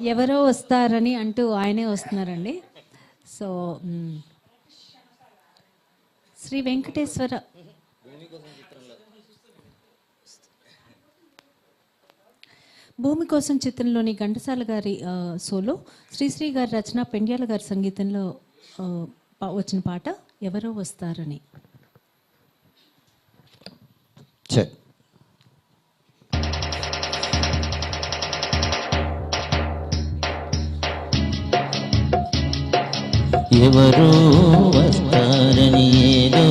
ఎవరో వస్తారని అంటూ ఆయనే వస్తున్నారండి. సో శ్రీ వెంకటేశ్వర భూమి కోసం చిత్రంలోని ఘంటసాల గారి సోలో శ్రీశ్రీ గారి రచన పెండ్యాల గారి సంగీతంలో పా- వచ్చిన పాట ఎవరో వస్తారని. చెక్ ఎవరో వస్తారని ఏదో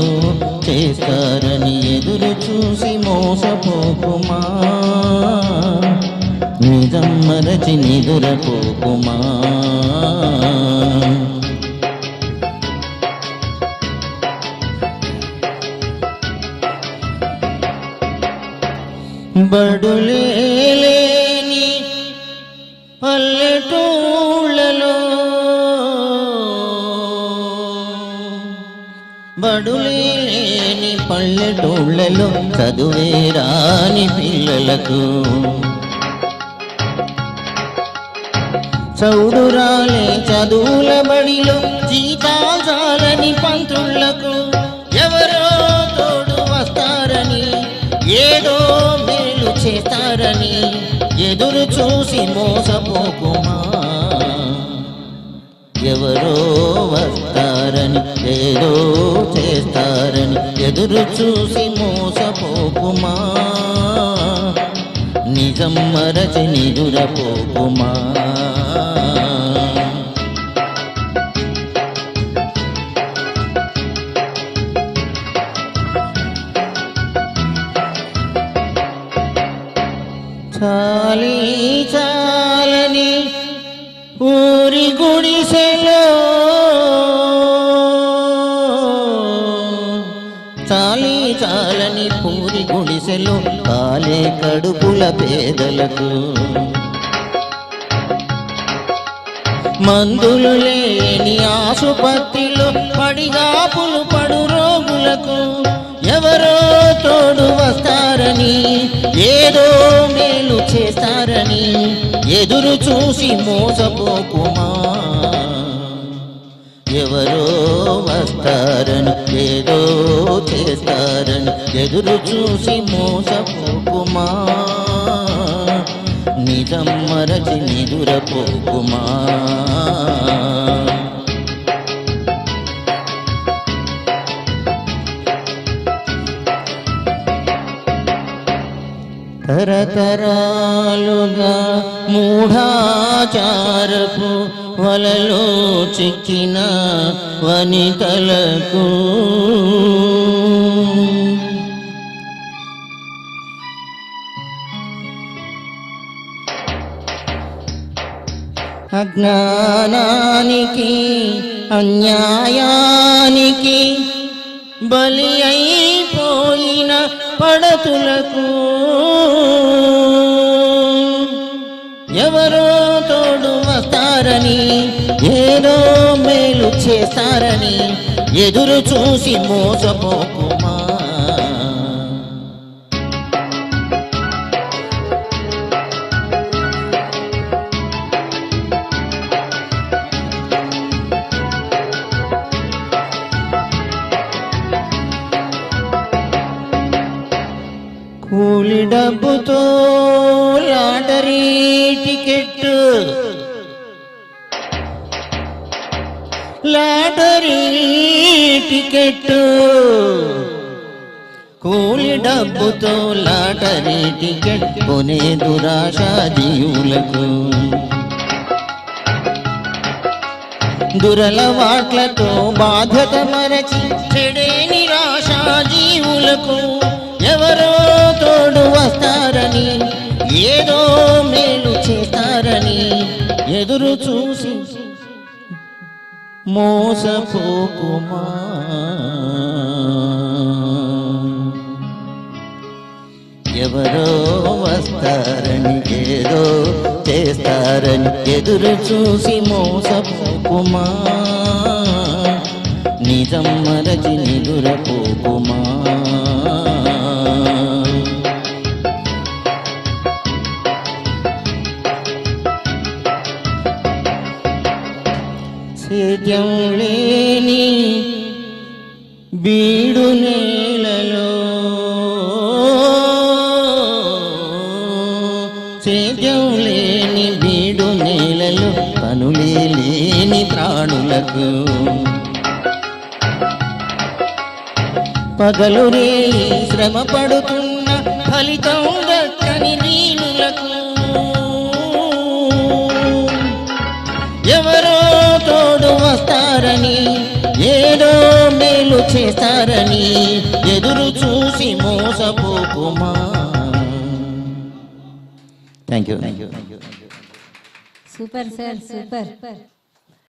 చేస్తారని ఎదురు చూసి మోసపోకుమా? నిజం మరచి నిదురపోకుమా? బడులేని పల్లెటూళ్ళలో పల్లెటూళ్ళలో చదువే రాని పిల్లలకు. చౌదురాలే చదువుల బడిలో జీతాజాలని పంతుళ్ళకు ఎవరో తోడు వస్తారని ఏదో మేలు చేస్తారని ఎదురు చూసి మోసపోకుమా? ఎవరో వస్తారని ఏదో ఎదురు చూసి మోసపోకుమా? నిజం మరచి నిదురపోకుమా? చాలి చాలని ఊరి గుడిసే చాలి చాలని పూరి గుడిసెలు కాలే కడుపుల పేదలకు. మందులు లేని ఆసుపత్రిలో పడిగాపులు పడు రోగులకు. ఎవరో తోడు వస్తారని ఏదో మేలు చేస్తారని ఎదురు చూసి మోసపోకుమా ఎవరో వస్తారని ఏదో చేస్తారని ఎదురు చూసి మోసపోకుమా? నిజం మరచి నిదురపోకుమా? తరతరాలుగా మూఢాచారపు వలలో చిక్కిన వనితలకు. అజ్ఞానానికి అన్యాయానికి బలి అయిపోయిన పడతులకు. వస్తారని ఏదో మేలు చేస్తారని ఎదురు చూసి మోసపోకుమా కూలి డబ్బుతో లాటరీ లాటరీ టికెట్. కూలి డబ్బుతో లాటరీ టికెట్ కొనే దురాశ జీవులకు దురలవాట్లతో బాధ్యత మరచి చెడే నిరాశ జీవులకు ఎవరో తోడు వస్తారని ఏదో మేలు చేస్తారని ఎదురు చూసి మోసపోకుమా. ఎవరో వస్తారని ఏదో చేస్తారని ఎదురు చూసి మోసపోకుమా. నిజం మరచి నిదురపోకుమా నిత్యం బీడు నేలలో. లేని బీడు నేలలో పనులే లేని త్రాణులకు పగలు రే శ్రమ పడుతున్న ఫలితం దక్కని నీనులకు వస్తారని ఏదో మేలు చేస్తారని ఎదురు చూసి మోసపోకుమా thank you thank you super sir super